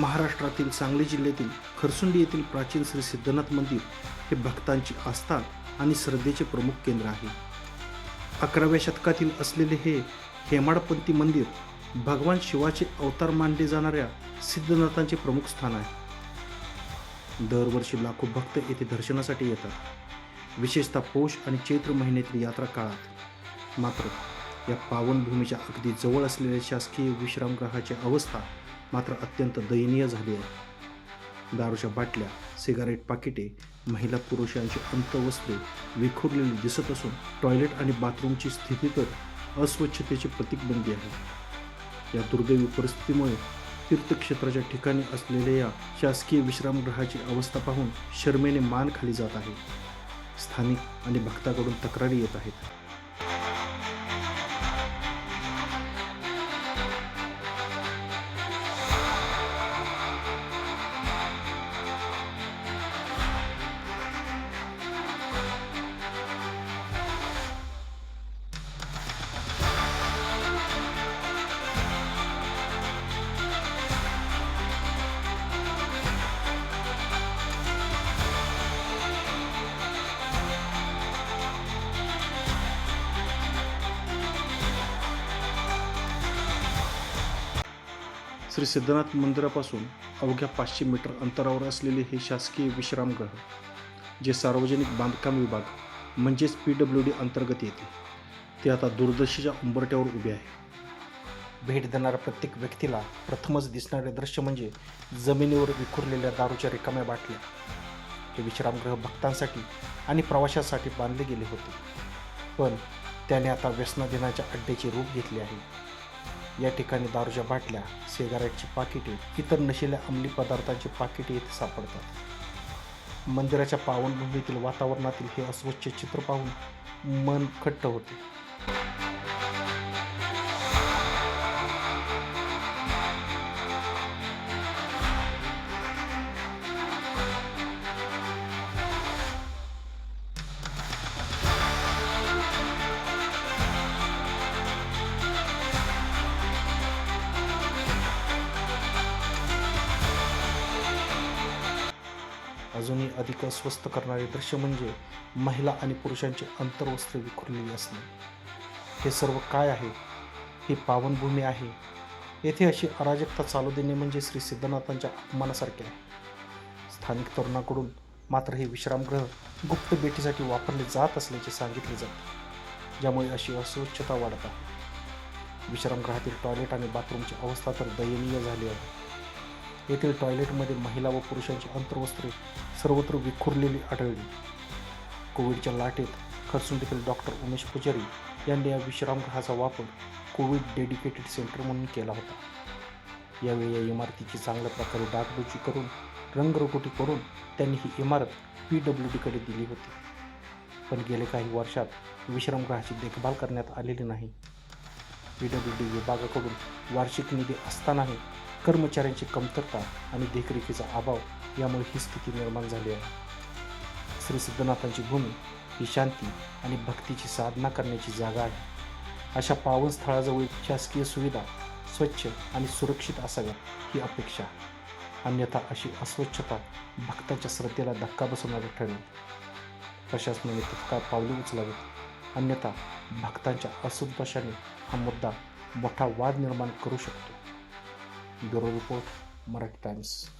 महाराष्ट्रातील सांगली जिल्ह्यातील खरसुंडी येथील प्राचीन श्री सिद्धनाथ मंदिर हे भक्तांची आस्था आणि श्रद्धेचे प्रमुख केंद्र आहे. अकराव्या शतकातील असलेले हे हेमाडपंथी मंदिर भगवान शिवाचे अवतार मानले जाणाऱ्या सिद्धनाथांचे प्रमुख स्थान आहे. दरवर्षी लाखो भक्त येथे दर्शनासाठी येतात. विशेषतः पौष आणि चैत्र महिन्यातील यात्रा काळात. मात्र या पावनभूमीच्या अगदी जवळ असलेल्या शासकीय विश्रामगृहाची अवस्था मात्र अत्यंत दयनीय झाली आहे. दारूच्या बाटल्या सिगारेट पाकिटे महिला पुरुषांची अंतवस्त्रे विखुरलेली दिसत असून टॉयलेट आणि बाथरूमची स्थिती तर अस्वच्छतेचे प्रतीक बनली आहे. या दुर्दैवी परिस्थितीमुळे तीर्थक्षेत्राच्या ठिकाणी असलेल्या या शासकीय विश्रामगृहाची अवस्था पाहून शर्मेने मान खाली जात आहे. स्थानिक आणि भक्ताकडून तक्रारी येत आहेत. श्री सिद्धनाथ मंदिरापासून अवघ्या पाचशे मीटर अंतरावर असलेले हे शासकीय विश्रामगृह जे सार्वजनिक बांधकाम विभाग म्हणजेच पी डब्ल्यू डी अंतर्गत येते ते आता दूरदर्शीच्या उंबरट्यावर उभे आहे. भेट देणाऱ्या प्रत्येक व्यक्तीला प्रथमच दिसणारे दृश्य म्हणजे जमिनीवर विखुरलेल्या दारूच्या रिकाम्या बाटल्या. हे विश्रामगृह भक्तांसाठी आणि प्रवाशांसाठी बांधले गेले होते. पण त्याने आता व्यसनाधीनाच्या अड्ड्याचे रूप घेतले आहे. या ठिकाणी दारूच्या बाटल्या सिगारेटची पाकिटे इतर नशिल्या अंमली पदार्थांची पाकिटे येथे सापडतात. मंदिराच्या पावनभूमीतील वातावरणातील हे अस्वच्छ चित्र पाहून मन खट्ट होते. अजूनही अधिक अस्वस्थ करणारे दृश्य म्हणजे महिला आणि पुरुषांची अंतर्वस्त्रे विखुरलेली असणे. हे सर्व काय आहे? ही पावनभूमी आहे. येथे अशी अराजकता चालू देणे म्हणजे श्री सिद्धनाथांच्या अपमानासारखे आहे. स्थानिक तरुणाकडून मात्र हे विश्रामगृह गुप्त भेटीसाठी वापरले जात असल्याचे सांगितले जाते ज्यामुळे अशी अस्वच्छता वाढत आहे. विश्रामगृहातील टॉयलेट आणि बाथरूमची अवस्था तर दयनीय झाली आहे. येथील टॉयलेटमध्ये महिला व पुरुषांची अंतर्वस्त्रे सर्वत्र विखुरलेली आढळली. कोविडच्या लाटेत खरसुंडीतील डॉक्टर उमेश पुजारी यांनी या विश्रामगृहाचा वापर कोविड डेडिकेटेड सेंटर म्हणून केला होता. यावेळी या इमारतीची चांगल्या प्रकारे डागडुजी करून रंगरगोटी करून त्यांनी ही इमारत पी डब्ल्यू डीकडे दिली होती. पण गेले काही वर्षात विश्रामगृहाची देखभाल करण्यात आलेली नाही. पी डब्ल्यू डी विभागाकडून वार्षिक निधी असतानाही कर्मचाऱ्यांची कमतरता आणि देखरेखीचा अभाव यामुळे ही स्थिती निर्माण झाली आहे. श्री सिद्धनाथांची भूमी ही शांती आणि भक्तीची साधना करण्याची जागा आहे. अशा पावन स्थळाजवळ शासकीय सुविधा स्वच्छ आणि सुरक्षित असाव्यात ही अपेक्षा. अन्यथा अशी अस्वच्छता भक्ताच्या श्रद्धेला धक्का बसवणारी ठरेल. प्रशासनाने तत्काळ पावले उचलावीत. अन्यथा भक्तांच्या असंतोषाने हा मुद्दा मोठा वाद निर्माण करू शकतो. Bureau Report, Marek Times.